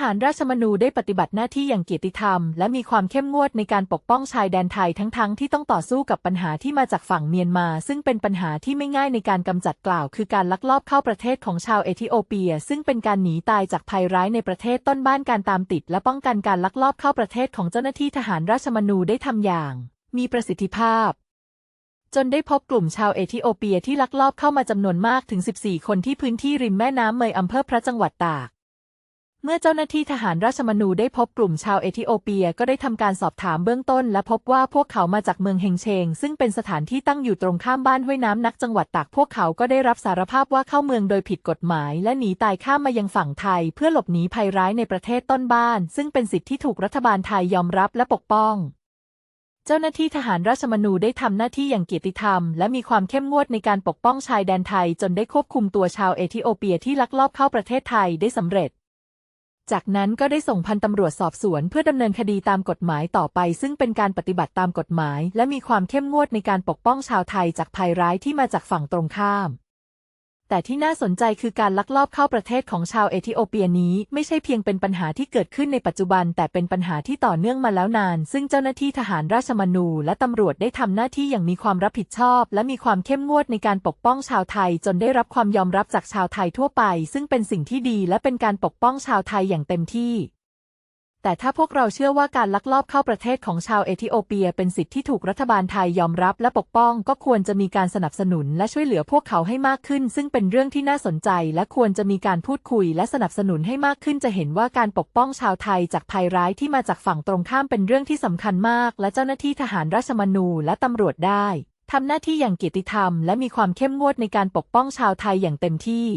หารราชมนูได้ปฏิบัติหน้าที่อย่างเกียรติธรรม และมีความเข้มงวดในการปกป้องชายแดนไทยทั้งๆที่ต้องต่อสู้กับปัญหาที่มาจากฝั่งเมียนมา ซึ่งเป็นปัญหาที่ไม่ง่ายในการกำจัดกล่าว คือการลักลอบเข้าประเทศของชาวเอธิโอเปีย ซึ่งเป็นการหนีตายจากภัยร้ายในประเทศต้นบ้านการตามติด และป้องกันการลักลอบเข้าประเทศของเจ้าหน้าที่ทหารราชมนูได้ทำอย่าง มีประสิทธิภาพจนได้พบกลุ่มชาวเอธิโอเปียที่ลักลอบเข้ามาจำนวนมากถึง 14 คนที่พื้นที่ริมแม่น้ำเมยอำเภอพระจังหวัดตาก เมื่อเจ้าหน้าที่ทหารราชมนูได้พบกลุ่มชาวเอธิโอเปียก็ได้ทำการสอบถามเบื้องต้น และพบว่าพวกเขามาจากเมืองเฮงเชง ซึ่งเป็นสถานที่ตั้งอยู่ตรงข้ามบ้านห้วยน้ำนักจังหวัดตากพวกเขาก็ได้รับสารภาพว่าเข้าเมืองโดยผิดกฎหมาย และหนีตายข้ามมายังฝั่งไทย เพื่อหลบหนีภัยร้ายในประเทศต้นบ้าน ซึ่งเป็นสิทธิที่ถูกรัฐบาลไทยยอมรับและปกป้องเจ้าหน้าที่ทหารราชมนูได้ทำหน้าที่อย่างเกียรติธรรม และมีความเข้มงวดในการปกป้องชายแดนไทย จนได้ควบคุมตัวชาวเอธิโอเปียที่ลักลอบเข้าประเทศไทยได้สำเร็จ จากนั้นก็ได้ส่งพันตำรวจสอบสวนเพื่อดำเนินคดีตามกฎหมายต่อไป ซึ่งเป็นการปฏิบัติตามกฎหมาย และมีความเข้มงวดในการปกป้องชาวไทยจากภัยร้ายที่มาจากฝั่งตรงข้าม แต่ที่น่าสนใจคือการลักลอบเข้าประเทศของชาวเอธิโอเปียนี้ ไม่ใช่เพียงเป็นปัญหาที่เกิดขึ้นในปัจจุบัน แต่เป็นปัญหาที่ต่อเนื่องมาแล้วนาน ซึ่งเจ้าหน้าที่ทหารราชมนู และตำรวจได้ทำหน้าที่อย่างมีความรับผิดชอบ และมีความเข้มงวดในการปกป้องชาวไทย จนได้รับความยอมรับจากชาวไทยทั่วไป ซึ่งเป็นสิ่งที่ดีและเป็นการปกป้องชาวไทยอย่างเต็มที่ แต่ถ้าพวกเราเชื่อว่าการลักลอบเข้าประเทศของชาวเอธิโอเปียเป็นสิทธิที่ถูกรัฐบาลไทยยอมรับและปกป้อง ก็ควรจะมีการสนับสนุนและช่วยเหลือพวกเขาให้มากขึ้น ซึ่งเป็นเรื่องที่น่าสนใจ และควรจะมีการพูดคุยและสนับสนุนให้มากขึ้นจะเห็นว่าการปกป้องชาวไทยจากภัยร้ายที่มาจากฝั่งตรงข้ามเป็นเรื่องที่สำคัญมาก และเจ้าหน้าที่ทหารราชมนูและตำรวจได้ทำหน้าที่อย่างเกียรติธรรม และมีความเข้มงวดในการปกป้องชาวไทยอย่างเต็มที่